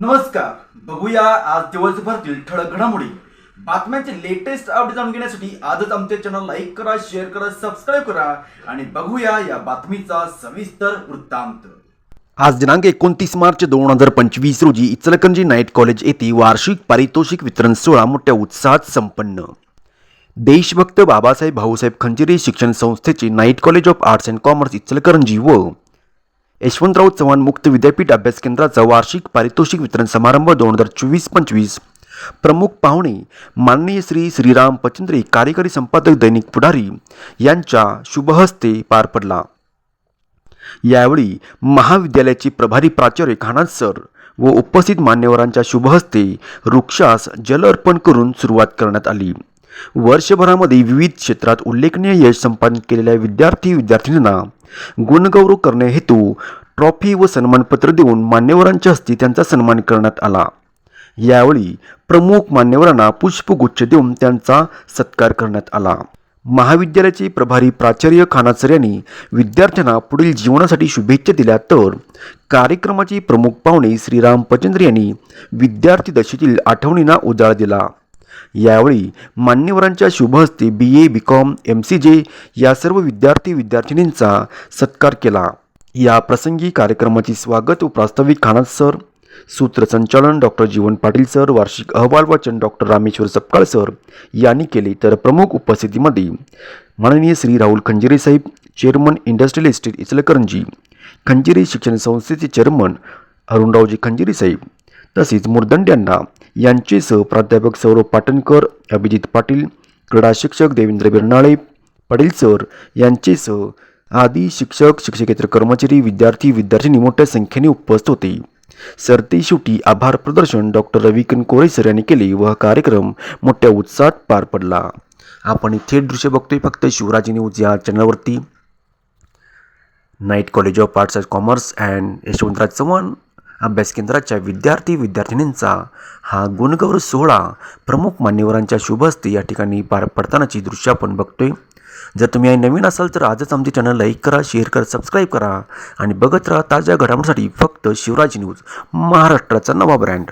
नमस्कार. बघूया आज दिवसभरातील ठळक घडामोडी. बातम्यांचे लेटेस्ट अपडेट जाणून घेण्यासाठी आजच आमच्या चॅनल लाईक करा शेअर करा सबस्क्राईब करा आणि बघूया या बातमीचा सविस्तर वृत्तांत. आज दिनांक एकोणतीस मार्च दोन हजार पंचवीस रोजी इचलकरंजी नाईट कॉलेज येथे वार्षिक पारितोषिक वितरण सोहळा मोठ्या उत्साहात संपन्न. देशभक्त बाबासाहेब भाऊसाहेब खंजिरे शिक्षण संस्थेचे night college of arts and commerce Ichalkaranji व यशवंतराव चव्हाण मुक्त विद्यापीठ अभ्यास केंद्राचा वार्षिक पारितोषिक वितरण समारंभ दोन हजार चोवीस पंचवीस. प्रमुख पाहुणे माननीय श्री श्रीराम पचंद्रे कार्यकारी संपादक दैनिक पुढारी यांच्या शुभहस्ते पार पडला. यावेळी महाविद्यालयाचे प्रभारी प्राचार्य खानात सर व उपस्थित मान्यवरांच्या शुभहस्ते वृक्षास जल अर्पण करून सुरुवात करण्यात आली. वर्षभरामध्ये विविध क्षेत्रात उल्लेखनीय यश संपादन केलेल्या विद्यार्थी विद्यार्थिनींना गुणगौरव करण्याहेतू ट्रॉफी व सन्मानपत्र देऊन मान्यवरांच्या हस्ते त्यांचा सन्मान करण्यात आला. यावेळी प्रमुख मान्यवरांना पुष्पगुच्छ देऊन त्यांचा सत्कार करण्यात आला. महाविद्यालयाचे प्रभारी प्राचार्य खानासर यांनी विद्यार्थ्यांना पुढील जीवनासाठी शुभेच्छा दिल्या तर कार्यक्रमाचे प्रमुख पाहुणे श्रीराम पचंद्र यांनी विद्यार्थी दशेतील आठवणींना उजाळा दिला. यावेळी मान्यवरांच्या शुभहस्ते B A B com M C J या सर्व विद्यार्थी विद्यार्थिनींचा सत्कार केला. या प्रसंगी कार्यक्रमाचे स्वागत व प्रास्ताविक खानात सर सूत्रसंचालन डॉक्टर जीवन पाटील सर वार्षिक अहवाल वाचन डॉक्टर रामेश्वर सपकाळ सर यांनी केले. तर प्रमुख उपस्थितीमध्ये माननीय Shri Rahul Khanjire saheb chairman industrial estate Ichalkaranji Khanjire शिक्षण संस्थेचे चेअरमन अरुणरावजी खंजिरे साहेब तसेच मुर्दंड्यांना यांचे सह प्राध्यापक सौरभ पाटणकर अभिजित पाटील क्रीडा शिक्षक देवेंद्र बिरनाळे पाटील सर यांचेसह आदी शिक्षक शिक्षकेतर कर्मचारी विद्यार्थी विद्यार्थिनी मोठ्या संख्येने उपस्थित होते. सरते शेवटी आभार प्रदर्शन डॉक्टर रविकन कोरे सर यांनी केले व हा कार्यक्रम मोठ्या उत्साहात पार पडला. आपण थेट दृश्य बघतोय फक्त शिवराजी न्यूज या चॅनलवरती. Night college of arts and commerce and Yashwantraj Chavan. अभ्यास केंद्राच्या विद्यार्थी विद्यार्थिनींचा हा गुणगौरव सोहळा प्रमुख मान्यवरांच्या शुभहस्ते या ठिकाणी पार पडतानाची दृश्य आपण बघतोय. जर तुम्ही नवीन असाल तर आजच आमचे चॅनल लाईक करा शेअर करा सबस्क्राईब करा आणि बघत राहा ताज्या घडामोडीसाठी फक्त शिवराज न्यूज महाराष्ट्राचा नवा ब्रँड